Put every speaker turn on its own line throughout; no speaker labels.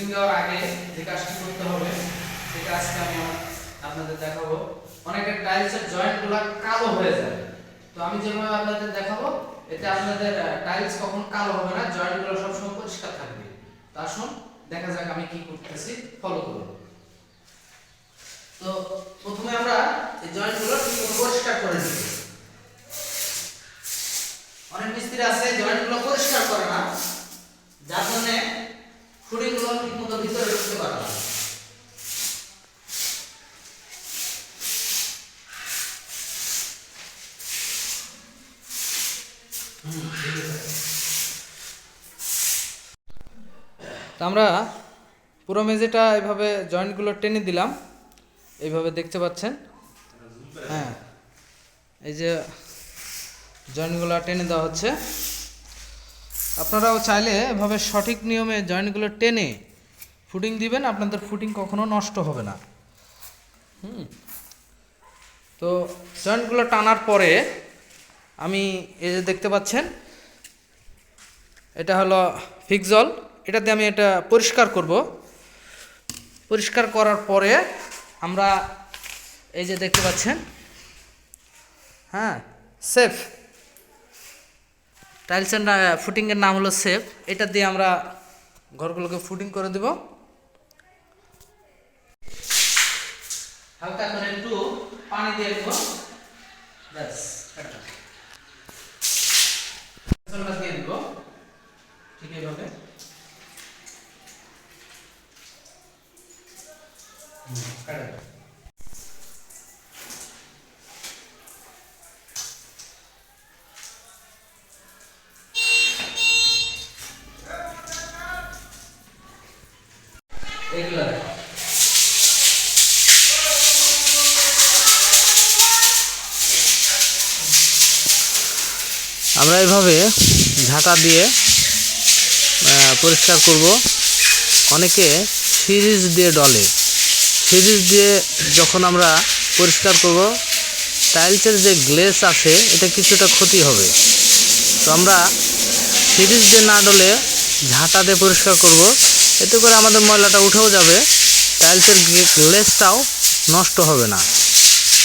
Shooting দেওয়ার আগে যে কাজটি করতে হবে সেই কাজটা আমি আপনাদের দেখাবো। অনেকের টাইলসের জয়েন্টগুলো কালো হয়ে যায়। তো আমি যেভাবে আপনাদের দেখাবো, এতে আপনাদের টাইলস কখন কালো হবে না জয়েন্টগুলো সবসময় পরিষ্কার থাকবে। তো আসুন, দেখা যাক আমি কি করতেছি ফলো করুন। তো প্রথমে আমরা এই জয়েন্টগুলো পরিষ্কার করে নিব? অনেক মিস্ত্রি আছে জয়েন্টগুলো পরিষ্কার করে না। যার জন্য ঠিকমতো ভিতরে ঢুকতে তো আমরা পুরো মেঝেটা এভাবে জয়েন্টগুলো টেনে দিলাম। এইভাবে দেখতে পাচ্ছেন। হ্যাঁ এই যে জয়েন্টগুলো টেনে দেওয়া হচ্ছে। আপনারাও চাইলে এভাবে সঠিক নিয়মে জয়েন্টগুলো টেনে ফুটিং দিবেন, আপনাদের ফুটিং কখনো নষ্ট হবে না। হুম। তো জয়েন্টগুলো টানার পরে আমি এই যে দেখতে পাচ্ছেন, এটা হলো ফিক্সল এটা দিয়ে আমি এটা পরিষ্কার করব। পরিষ্কার করার পরে আমরা এই যে দেখতে পাচ্ছেন হ্যাঁ সেফ। টাইলসের ফুটিংয়ের নাম হলো সেফ এটা দিয়ে আমরা ঘরগুলোকে ফুটিং করে দেব। হালকা করে একটু পানি দিয়ে দেবো। ব্যাস এটা। পেছনটা দিয়ে দিব ঠিক এইভাবে হুম, কাটা দাও।
আমরা এভাবে ঝাঁটা দিয়ে পরিষ্কার করব। অনেকে সিরিজ দিয়ে ডলে। সিরিজ দিয়ে যখন আমরা পরিষ্কার করব, টাইলসের যে গ্লেস আছে, এটা কিছুটা ক্ষতি হবে। তো আমরা সিরিজ দিয়ে না ডলে ঝাঁটা দিয়ে পরিষ্কার করব। এতে করে আমাদের ময়লাটা উঠেও যাবে। টাইলসের গ্লেসটাও নষ্ট হবে না।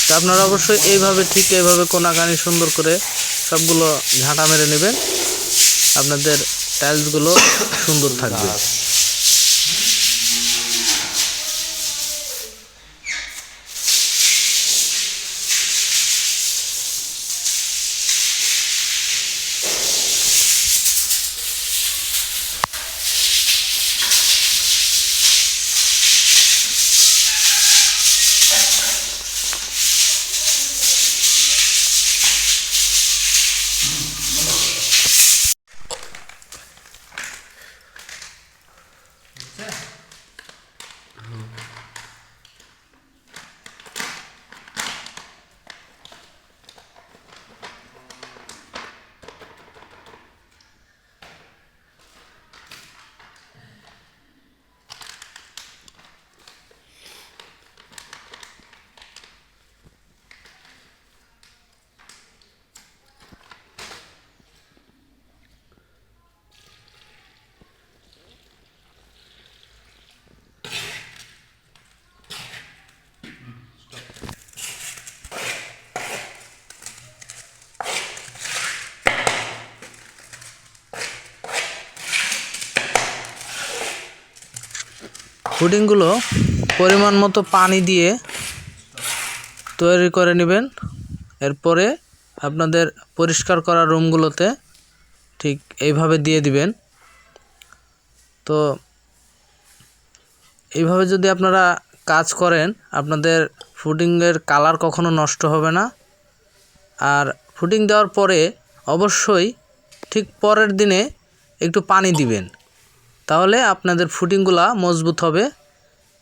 তো আপনারা অবশ্যই এইভাবে ঠিক এইভাবে কোনাকানি সুন্দর করে সবগুলো ঝাঁটা মেরে নেবেন। আপনাদের টাইলসগুলো সুন্দর থাকবে। 嗯。পুডিংগুলো পরিমাণ মতো পানি দিয়ে তৈরি করে নেবেন। এরপরে আপনাদের পরিষ্কার করা রুমগুলোতে ঠিক এইভাবে দিয়ে দিবেন। তো এইভাবে যদি আপনারা কাজ করেন, আপনাদের ফুডিংয়ের কালার কখনো নষ্ট হবে না। আর ফুডিং দেওয়ার পরে অবশ্যই ঠিক পরের দিনে একটু পানি দিবেন। তাহলে আপনাদের ফুটিংগুলা মজবুত হবে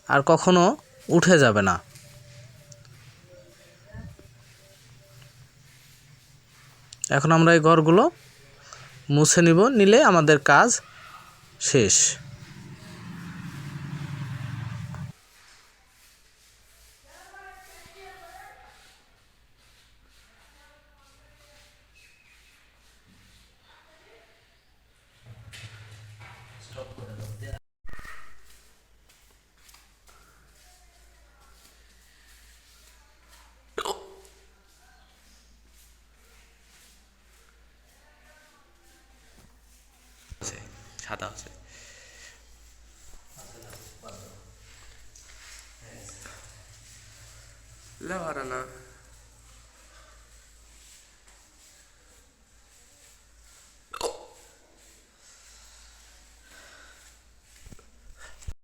আর কখনো উঠে যাবে না। এখন আমরা এই ঘরগুলো মুছে নিব, নিলে আমাদের কাজ শেষ।
সাদা আছে لا أرانا